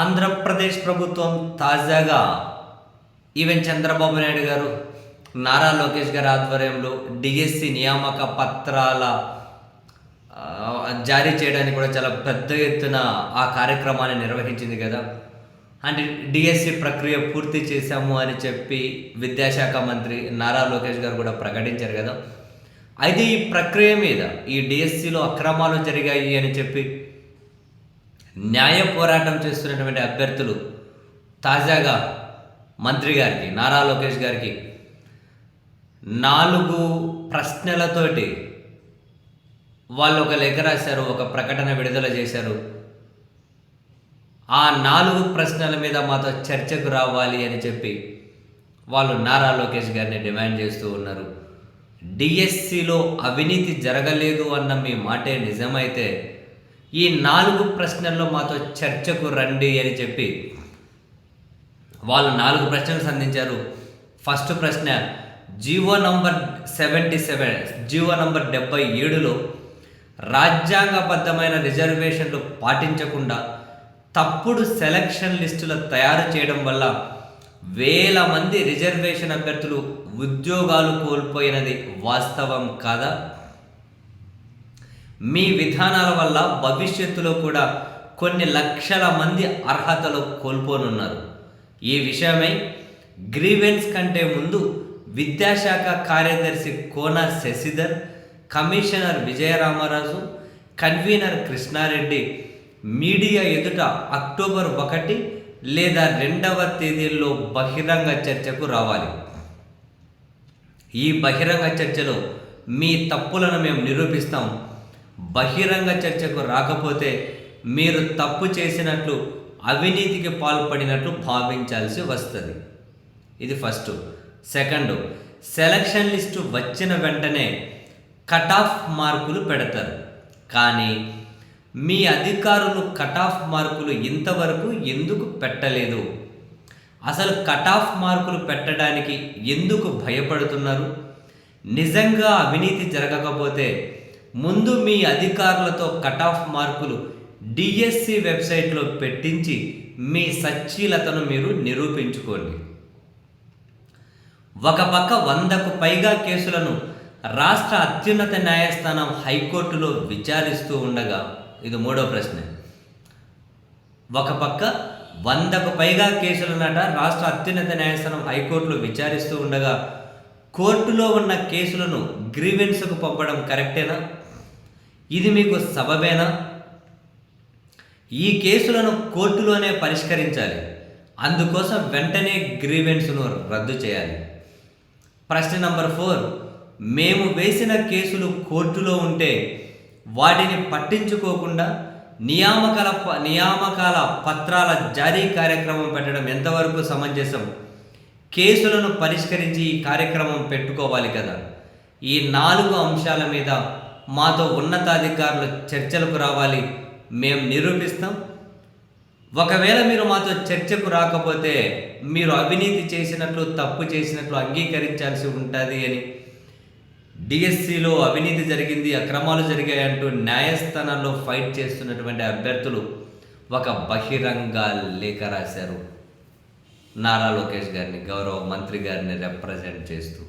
ఆంధ్రప్రదేశ్ ప్రభుత్వం తాజాగా ఈవెన్ చంద్రబాబు నాయుడు గారు నారా లోకేష్ గారి ఆధ్వర్యంలో డిఎస్సి నియామక పత్రాల జారీ చేయడానికి కూడా చాలా పెద్ద ఎత్తున ఆ కార్యక్రమాన్ని నిర్వహించింది కదా. అంటే డిఎస్సి ప్రక్రియ పూర్తి చేశాము అని చెప్పి విద్యాశాఖ మంత్రి నారా లోకేష్ గారు కూడా ప్రకటించారు కదా. అయితే ఈ ప్రక్రియ మీద ఈ డిఎస్సిలో అక్రమాలు జరిగాయి అని చెప్పి న్యాయ పోరాటం చేస్తున్నటువంటి అభ్యర్థులు తాజాగా మంత్రి గారికి నారా లోకేష్ గారికి నాలుగు ప్రశ్నలతోటి వాళ్ళు ఒక లేఖ రాశారు ఒక ప్రకటన విడుదల చేశారు. ఆ నాలుగు ప్రశ్నల మీద మాతో చర్చకు రావాలి అని చెప్పి వాళ్ళు నారా లోకేష్ గారిని డిమాండ్ చేస్తూ ఉన్నారు. డిఎస్సిలో అవినీతి జరగలేదు అన్న మీ మాటే నిజమైతే ఈ నాలుగు ప్రశ్నల్లో మాతో చర్చకు రండి అని చెప్పి వాళ్ళు నాలుగు ప్రశ్నలు సంధించారు. ఫస్ట్ ప్రశ్న GO number seventy seven GO number డెబ్బై ఏడులో రాజ్యాంగబద్ధమైన రిజర్వేషన్లు పాటించకుండా తప్పుడు సెలక్షన్ లిస్టులు తయారు చేయడం వల్ల వేల మంది రిజర్వేషన్ అభ్యర్థులు ఉద్యోగాలు కోల్పోయినది వాస్తవం కాదా? మీ విధానాల వల్ల భవిష్యత్తులో కూడా కొన్ని లక్షల మంది అర్హతలు కోల్పోనున్నారు. ఈ విషయమై గ్రీవెన్స్ కంటే ముందు విద్యాశాఖ కార్యదర్శి Kona Sasidhar commissioner Vijayaramaraju convenor Krishna Reddy media ఎదుట అక్టోబర్ ఒకటి లేదా రెండవ తేదీల్లో బహిరంగ చర్చకు రావాలి. ఈ బహిరంగ చర్చలో మీ తప్పులను మేము నిరూపిస్తాం. బహిరంగ చర్చకు రాకపోతే మీరు తప్పు చేసినట్లు అవినీతికి పాల్పడినట్లు భావించాల్సి వస్తుంది. ఇది ఫస్ట్. సెకండ్. సెలక్షన్ లిస్టు వచ్చిన వెంటనే కట్ ఆఫ్ మార్కులు పెడతారు. కానీ మీ అధికారులు కట్ ఆఫ్ మార్కులు ఇంతవరకు ఎందుకు పెట్టలేదు? అసలు కట్ ఆఫ్ మార్కులు పెట్టడానికి ఎందుకు భయపడుతున్నారు? నిజంగా అవినీతి జరగకపోతే ముందు మీ అధికారులతో కట్ ఆఫ్ మార్కులు డిఎస్సి వెబ్సైట్లో పెట్టించి మీ సచ్చీలతను మీరు నిరూపించుకోండి. ఒక పక్క వందకు పైగా కేసులను రాష్ట్ర అత్యున్నత న్యాయస్థానం హైకోర్టులో విచారిస్తూ ఉండగా ఇది మూడో ప్రశ్న. ఒక పక్క వందకు పైగా కేసులనట రాష్ట్ర అత్యున్నత న్యాయస్థానం హైకోర్టులో విచారిస్తూ ఉండగా కోర్టులో ఉన్న కేసులను గ్రీవెన్స్కు పంపడం కరెక్టేనా? ఇది మీకు సబబేనా? ఈ కేసులను కోర్టులోనే పరిష్కరించాలి. అందుకోసం వెంటనే గ్రీవెన్స్ను రద్దు చేయాలి. ప్రశ్న నంబర్ ఫోర్. మేము వేసిన కేసులు కోర్టులో ఉంటే వాటిని పట్టించుకోకుండా నియామకాల ప- నియామకాల పత్రాల జారీ కార్యక్రమం పెట్టడం ఎంతవరకు సమంజసం? కేసులను పరిష్కరించి ఈ కార్యక్రమం పెట్టుకోవాలి కదా. ఈ నాలుగు అంశాల మీద మాతో ఉన్నతాధికారులు చర్చలకు రావాలి. మేము నిరూపిస్తాం. ఒకవేళ మీరు మాతో చర్చకు రాకపోతే మీరు అవినీతి చేసినట్లు తప్పు చేసినట్లు అంగీకరించాల్సి ఉంటుంది అని. డిఎస్సిలో అవినీతి జరిగింది అక్రమాలు జరిగాయి అంటూ న్యాయస్థానాల్లో ఫైట్ చేస్తున్నటువంటి అభ్యర్థులు ఒక బహిరంగ లేఖ రాశారు. నారా లోకేష్ గారిని గౌరవ మంత్రి గారిని రిప్రజెంట్ చేస్తూ